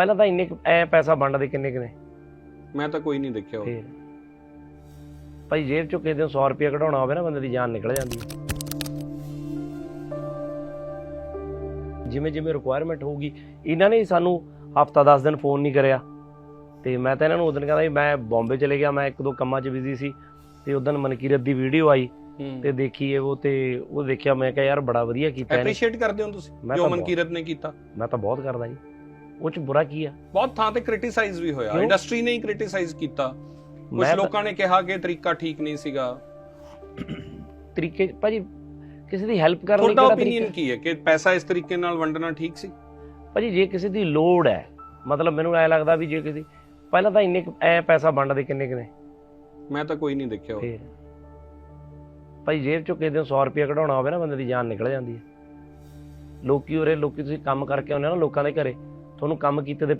ਪਹਿਲਾਂ ਤਾਂ ਇੰਨੇ ਐ ਪੈਸਾ ਵੰਡਦੇ ਕਿੰਨੇ ਕਿਨੇ ਮੈਂ ਤਾਂ ਕੋਈ ਨਹੀਂ ਦੇਖਿਆ ਉਹ। ਭਾਈ ਜੇਬ ਚੋਂ ਕਿਸੇ ਦਿਨ 100 ਰੁਪਏ ਕਢਾਉਣਾ ਹੋਵੇ ਨਾ ਬੰਦੇ ਦੀ ਜਾਨ ਨਿਕਲ ਜਾਂਦੀ ਹੈ। ਜਿਵੇਂ ਜਿਵੇਂ ਰਿਕੁਆਇਰਮੈਂਟ ਹੋਊਗੀ ਇਹਨਾਂ ਨੇ ਸਾਨੂੰ ਹਫਤਾ 10 ਦਿਨ ਫੋਨ ਨਹੀਂ ਕਰਿਆ। ਤੇ ਮੈਂ ਤਾਂ ਇਹਨਾਂ ਨੂੰ ਉਦੋਂ ਕਹਿੰਦਾ ਵੀ ਮੈਂ ਬੰਬੇ ਚਲੇ ਗਿਆ ਮੈਂ ਇੱਕ ਦੋ ਕੰਮਾਂ 'ਚ ਬਿਜ਼ੀ ਸੀ। ਤੇ ਉਦੋਂ ਮਨਕੀਰਤ ਦੀ ਵੀਡੀਓ ਆਈ ਤੇ ਦੇਖੀ ਇਹ ਉਹ ਤੇ ਉਹ ਦੇਖਿਆ ਮੈਂ ਕਿਹਾ ਯਾਰ ਬੜਾ ਵਧੀਆ ਕੀਤਾ ਇਹਨੇ। ਐਪਰੀਸ਼ੀਏਟ ਕਰਦੇ ਹੋ ਤੁਸੀਂ ਮੈਂ ਜੋ ਤਾਂ ਬਹੁਤ- ਮਨਕੀਰਤ ਨੇ ਕੀਤਾ। ਮੈਂ ਤਾਂ ਬਹੁਤ ਕਰਦਾ ਜੀ। ਉਹ 'ਚ ਬੁਰਾ ਕੀ ਆ? ਬਹੁਤ ਥਾਂ ਤੇ ਕ੍ਰਿਟਿਸਾਈਜ਼ ਵੀ ਹੋਇਆ। ਕਿਉਂ? ਇੰਡਸਟਰੀ ਨੇ ਹੀ ਕ੍ਰਿਟਿਸਾਈਜ਼ ਕੀਤਾ। ਕੁਝ ਮੈਂ ਤਾਂ- ਲੋਕਾਂ ਨੇ ਕਿਹਾ ਕਿ ਤਰੀਕਾ ਠੀਕ ਨਹੀਂ ਸੀਗਾ। ਤਰੀਕੇ ਭਾਜੀ ਕਿਸੇ ਦੀ ਹੈਲਪ ਕਰਨ ਲਈ ਤੁਹਾਡਾ ਕਿਹੜਾ ਓਪੀਨੀਅਨ ਕੀ ਹੈ ਕਿ ਪੈਸਾ ਇਸ ਤਰੀਕੇ ਨਾਲ ਵੰਡਣਾ ਠੀਕ ਸੀ? ਭਾਜੀ ਜੇ ਕਿਸੇ ਦੀ ਲੋੜ ਹੈ ਮਤਲਬ ਮੈਨੂੰ ਐ ਲੱਗਦਾ ਵੀ ਜੇ ਕਿਸੇ ਪਹਿਲਾਂ ਤਾਂ ਇੰਨੇ ਕੁ ਐ ਪੈਸਾ ਵੰਡਦੇ ਕਿੰਨੇ ਕਿਨੇ ਮੈਂ ਤਾਂ ਕੋਈ ਨਹੀਂ ਦੇਖਿਆ ਉਹ। ਫੇਰ। ਭਾਈ ਜੇਬ ਚੋਂ ਕਿਸੇ ਦਿਨ 100 ਰੁਪਏ ਕਢਾਉਣਾ ਹੋਵੇ ਨਾ ਬੰਦੇ ਦੀ ਜਾਨ ਨਿਕਲ ਜਾਂਦੀ ਹੈ। ਲੋਕੀ ਉਰੇ ਲੋਕੀ ਤੁਸੀਂ ਕੰਮ ਕਰਕੇ ਆਉਂਦੇ ਹੋ ਨਾ ਲੋਕਾਂ ਦੇ ਘਰੇ। ਤੁਹਾਨੂੰ ਕੰਮ ਕੀਤੇ ਦੇ